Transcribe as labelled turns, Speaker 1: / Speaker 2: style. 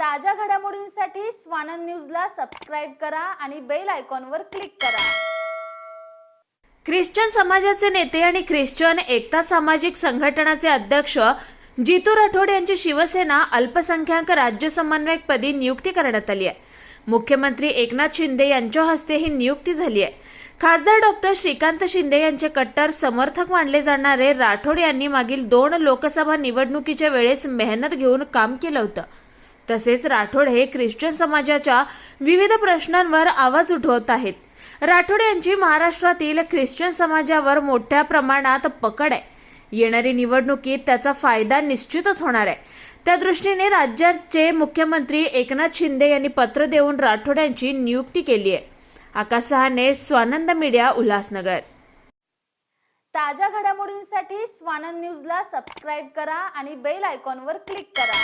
Speaker 1: ताज्या घडामोडींसाठी स्वानंद न्यूजला सबस्क्राईब करा आणि बेल आयकॉनवर क्लिक करा.
Speaker 2: ख्रिश्चन समाजाचे नेते आणि ख्रिश्चन एकता सामाजिक संघटनाचे अध्यक्ष जितू राठोड यांची शिवसेना अल्पसंख्याक राज्य समन्वयकपदी नियुक्ती करण्यात आली आहे. मुख्यमंत्री एकनाथ शिंदे यांच्या हस्ते ही नियुक्ती झाली आहे. खासदार डॉक्टर श्रीकांत शिंदे यांचे कट्टर समर्थक मानले जाणारे राठोड यांनी मागील दोन लोकसभा निवडणुकीच्या वेळेस मेहनत घेऊन काम केलं होतं. तसेच राठोड हे ख्रिश्चन समाजाच्या विविध प्रश्नांवर आवाज उठवत आहेत. राठोड यांची महाराष्ट्रातील ख्रिश्चन समाजावर मोठ्या प्रमाणात पकड आहे. येणारी निवडणुकीत त्याचा फायदा निश्चितच होणार आहे. त्या दृष्टीने राज्याचे मुख्यमंत्री एकनाथ शिंदे यांनी पत्र देऊन राठोड यांची नियुक्ती केली आहे. आकाश सहाने स्वानंद मीडिया उल्हासनगर.
Speaker 1: ताज्या घडामोडींसाठी स्वानंद न्यूजला सबस्क्राईब करा आणि बेल आयकॉनवर क्लिक करा.